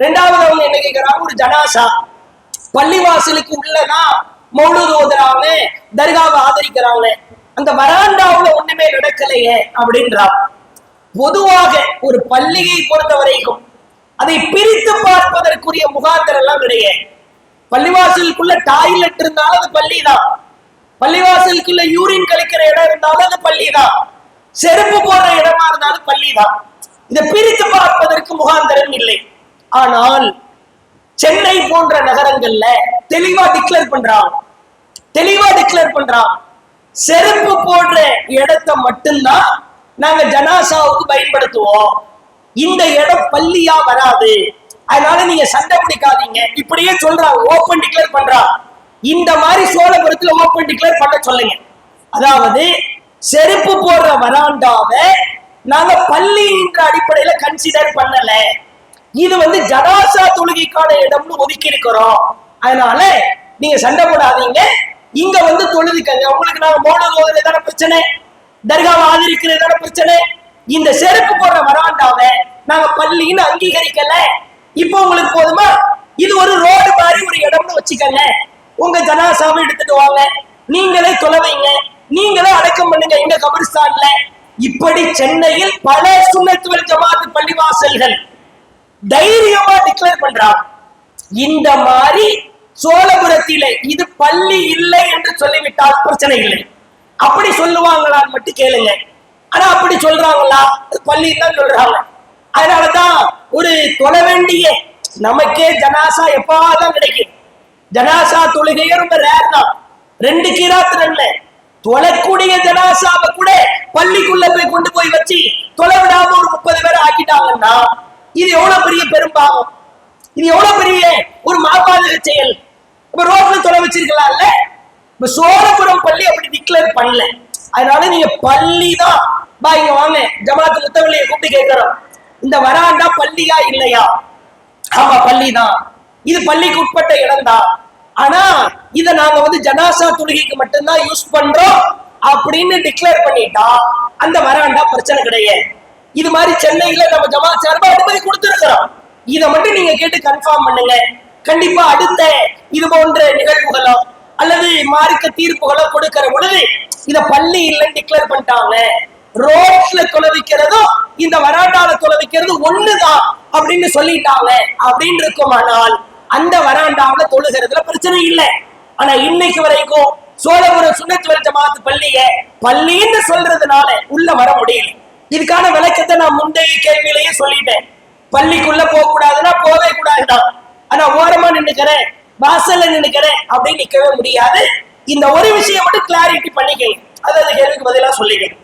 ரெண்டாவது அவங்க என்ன கேட்கிறாங்க ஒரு ஜனாசா. பள்ளிவாசலுக்கு உள்ளதான் மௌலூத் தர்காவை ஆதரிக்கிறாங்க அந்த வராண்டாவுல ஒண்ணுமே நடக்கலையே அப்படின்றாங்க பொதுவாக ஒரு பள்ளியை பொறுத்த வரைக்கும் அதை பிரித்து பார்ப்பதற்குரிய முகாந்தர் எல்லாம் கிடையாது பள்ளிவாசலுக்குள்ள டாய்லெட் இருந்தாலும் அது பள்ளி தான் பள்ளிவாசலுக்குள்ள யூரின் கழிக்கிற இடம் இருந்தாலும் அது பள்ளி தான் செருப்பு போடுற இடமா இருந்தாலும் பள்ளி தான் இதை பிரித்து பார்ப்பதற்கு முகாந்தரம் இல்லை. ஆனால் சென்னை போன்ற நகரங்கள்ல தெளிவா டிக்ளேர் பண்றான். தெளிவா டிக்ளேர் பண்றான். செருப்பு போடுற இடத்தை மட்டும்தான் நாங்க ஜனாசாவுக்கு பயன்படுத்துவோம். இந்த இடம் பள்ளியா வராது. அதனால நீங்க சண்டை பிடிக்காதீங்க. இப்படியே சொல்றாங்க ஓப்பன் டிக்ளேர் பண்றாங்க இந்த மாதிரி சோழபுரத்துல ஓப்பன் டிக்ளேர் பண்ண சொல்லுங்க. அதாவது செருப்பு போடுற வராண்டாவை நாங்க பள்ளின்ற அடிப்படையில கன்சிடர் பண்ணல. இது வந்து ஜடாசா தொழுகைக்கான இடம்னு ஒதுக்கி இருக்கிறோம் அதனால நீங்க சண்டை போடாதீங்க. இங்க வந்து தொழுதுக்கங்க. உங்களுக்கு நாங்க மோனல் ஓதுறது தானே பிரச்சனை? தர்காவை ஆதரிக்கிறது தானே பிரச்சனை? இந்த செருப்பு போடுற வராண்டாவை நாங்க பள்ளின்னு அங்கீகரிக்கல. இப்போ உங்களுக்கு போதுமா? இது ஒரு ரோடு மாதிரி ஒரு இடம்னு வச்சுக்கங்க. உங்க ஜனாசாவை எடுத்துட்டு வாங்க. நீங்களே தொலைவைங்க நீங்களே அடக்கம் பண்ணுங்க எங்க கபரிஸ்தான்ல. இப்படி சென்னையில் பல சுண்ணத்துவல் ஜமாத்து பள்ளிவாசல்கள் தைரியமா டிக்ளேர் பண்றான். இந்த மாதிரி சோழபுரத்திலே இது பள்ளி இல்லை என்று சொல்லிவிட்டால் பிரச்சனை இல்லை. அப்படி சொல்லுவாங்களான்னு மட்டும் கேளுங்க. ஆனா அப்படி சொல்றாங்களா? பள்ளி இல்லைன்னு சொல்றாங்க. அதனாலதான் ஒரு தொலை வேண்டிய நமக்கே ஜனாசா எப்பாதான் கிடைக்கும். ஜனாசா தொழுகையே ரொம்ப ரேர் தான். ரெண்டு கீராத்து ரெண்டு தொலைக்கூடிய ஜனாசாவை கூட பள்ளிக்குள்ள போய் கொண்டு போய் வச்சு தொலை விடாம ஒரு முப்பது பேர் ஆக்கிட்டாங்கன்னா இது எவ்வளவு பெரிய பெரும்பாவம்? இது எவ்வளவு பெரிய ஒரு மாபாதக செயல்? இப்ப ரோட்ல தொலை வச்சிருக்கலாம்ல? இப்ப சோழபுரம் பள்ளி அப்படி டிக்ளேர் பண்ணல. அதனால நீங்க பள்ளி தான் பா இங்க வாங்க. ஜமாத்து முத்தவள்ளியை கூப்பிட்டு கேட்கிறோம். இந்த வராண்டா பள்ளியா இல்லையா? ஆமா பள்ளி தான். இது பள்ளிக்கு உட்பட்ட இடம் தான் ஆனா இத நாங்க வந்து ஜனாசா தொழுகைக்கு மட்டும்தான் யூஸ் பண்றோம் அப்படின்னு டிக்ளேர் பண்ணிட்டா அந்த வராண்டா பிரச்சனை கிடையாது. இது மாதிரி சென்னையில நம்ம ஜமா சார்பா அவசரம். இதை மட்டும் நீங்க கேட்டு கன்ஃபார்ம் பண்ணுங்க. கண்டிப்பா அடுத்த இது போன்ற நிகழ்வுகளோ அல்லது மார்க்க தீர்ப்புகளோ கொடுக்கிற பொழுது இத பள்ளி இல்லைன்னு டிக்ளேர் பண்ணிட்டாங்க. ரோட்ல தொலைவிக்கிறதும் இந்த வராண்டால தொலைவிக்கிறது ஒண்ணுதான் அப்படின்னு சொல்லிட்டாங்க. அப்படின்னு இருக்குமானால் அந்த வராண்டாவில தொழுகிறதுல பிரச்சனை இல்லை. ஆனா இன்னைக்கு வரைக்கும் சோழபுரம் சுண்ணத்துவல் ஜமாத்து பள்ளிய பள்ளின்னு சொல்றதுனால உள்ள வர முடியல. இதுக்கான விளக்கத்தை நான் முந்தைய கேள்வியிலேயே சொல்லிட்டேன். பள்ளிக்குள்ள போக கூடாதுன்னா போவே கூடாதுதான் ஆனா ஓரமா நின்னுக்கிறேன் வாசல்ல நின்னுக்கிறேன் அப்படின்னு நிக்கவே முடியாது. இந்த ஒரு விஷயம் மட்டும் கிளாரிட்டி பண்ணிக்கணும். அது கேள்விக்கு பதிலாக சொல்லிக்கணும்.